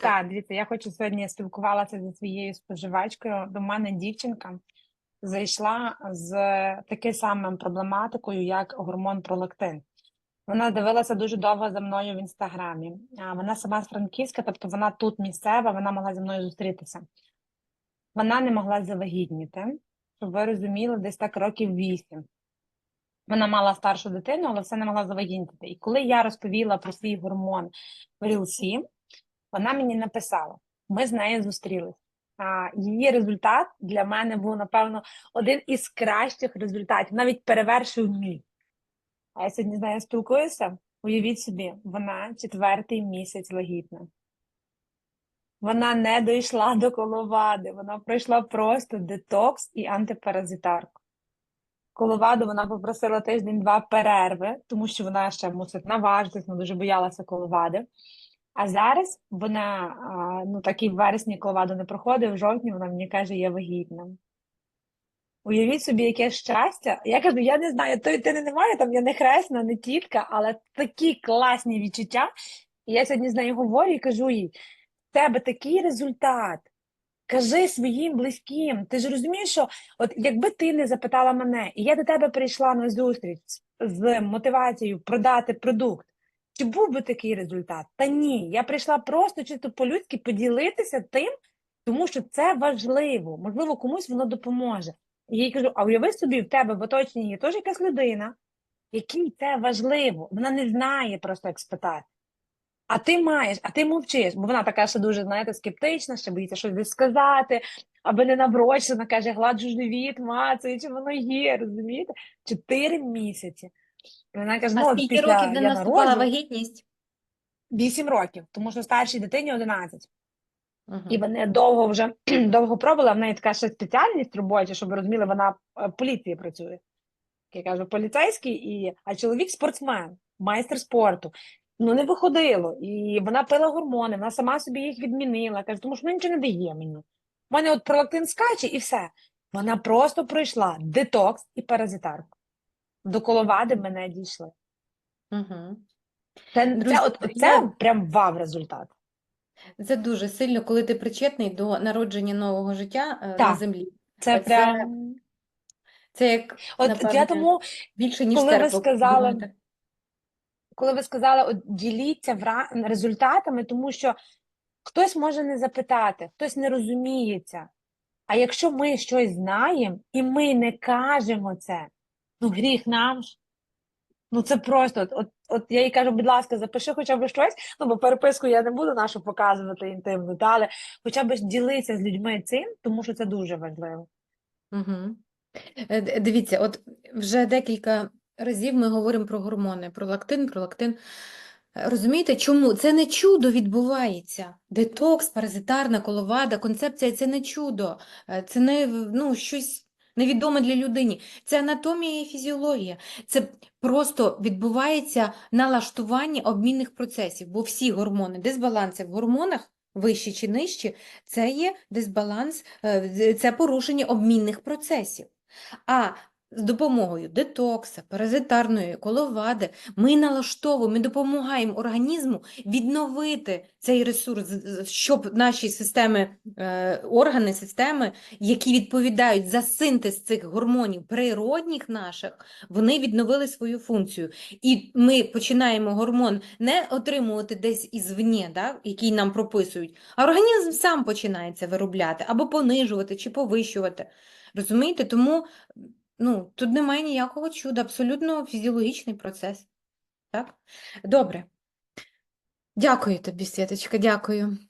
Так, дивіться, я хочу сьогодні спілкувалася зі своєю споживачкою. До мене дівчинка зайшла з такою самою проблематикою, як гормон пролактин. Вона дивилася дуже довго за мною в інстаграмі. Вона сама з Франківська, тобто вона тут місцева, вона могла зі мною зустрітися. Вона не могла завагітніти, щоб ви розуміли, десь так років вісім. Вона мала старшу дитину, але все не могла завагітніти. І коли я розповіла про свій гормон в Рілсі, вона мені написала: ми з нею зустрілись. Її результат для мене був, напевно, один із кращих результатів, навіть перевершив мій. А я сьогодні з нею спілкуюся. Уявіть собі, вона четвертий місяць вагітна. Вона не дійшла до коловади, вона пройшла просто детокс і антипаразитарку. Коловаду вона попросила тиждень-два перерви, тому що вона ще мусить наважитись, вона дуже боялася коловади. А зараз вона, ну так в вересні коловаду не проходить, в жовтні вона мені каже, я вагітна. Уявіть собі, яке щастя. Я кажу, я не знаю, то ти не має, там я не хресна, не тітка, але такі класні відчуття. І я сьогодні з нею говорю і кажу їй: в тебе такий результат. Кажи своїм близьким. Ти ж розумієш, що от якби ти не запитала мене, і я до тебе прийшла на зустріч з мотивацією продати продукт, чи був би такий результат? Та ні, я прийшла просто чисто по-людськи поділитися тим, тому що це важливо. Можливо, комусь воно допоможе. І я їй кажу: а уяви собі, в тебе в оточенні є теж якась людина, якій це важливо. Вона не знає просто, як спитати. А ти маєш, а ти мовчиш, бо вона така ще дуже, знаєте, скептична, ще боїться щось сказати, аби не наброчена, каже, гладжу живіт, мацаю, чи воно є, розумієте? Чотири місяці. Вона каже, ну, А скільки після років не наступала народжу, вагітність? вісім років, тому що старшій дитині 11. Мгм. І вони довго вже довго пробували. В неї така ще спеціальність робоча, щоб ви розуміли, вона е, в поліції працює. Я кажу, поліцейський, і, а чоловік спортсмен, майстер спорту. Ну не виходило. І вона пила гормони, вона сама собі їх відмінила. Каже, тому що ну, нічого не дає мені. У мене от пролактин скаче і все. Вона просто пройшла детокс і паразитарку. До коловади мене дійшли. Мгм. Це, Друзі, це, от, це прям вау результат. Це дуже сильно, коли ти причетний до народження нового життя е, на землі. Це Це, прям. це як, От напевне, я тому більше, ніж коли ви церква сказали, будувати. коли ви сказали, от діліться вра- результатами, тому що хтось може не запитати, хтось не розуміється. А якщо ми щось знаємо і ми не кажемо це, ну гріх нам ж. Ну це просто, от, от, я їй кажу, будь ласка, запиши хоча б щось, ну бо переписку я не буду нашу показувати інтимну, та, але хоча б ділитися з людьми цим, тому що це дуже важливо. Угу. Дивіться, от вже декілька разів ми говоримо про гормони, про лактин, про лактин. Розумієте, чому? Це не чудо відбувається. Детокс, паразитарна коловада, концепція це не чудо, Е, це не ну, щось невідоме для людини. Це анатомія і фізіологія. Це просто відбувається налаштування обмінних процесів, бо всі гормони, дисбаланси в гормонах, вищі чи нижчі, це є дисбаланс, е, це порушення обмінних процесів. А з допомогою детокса, паразитарної коловади ми налаштовуємо, ми допомагаємо організму відновити цей ресурс, щоб наші системи, е, органи, системи, які відповідають за синтез цих гормонів природних наших, вони відновили свою функцію. І ми починаємо гормон не отримувати десь ізвні, да, який нам прописують, а організм сам починає це виробляти або понижувати чи повищувати. Розумієте? Тому ну, тут немає ніякого чуда, абсолютно фізіологічний процес. Так? Добре. Дякую тобі, Святочка, дякую.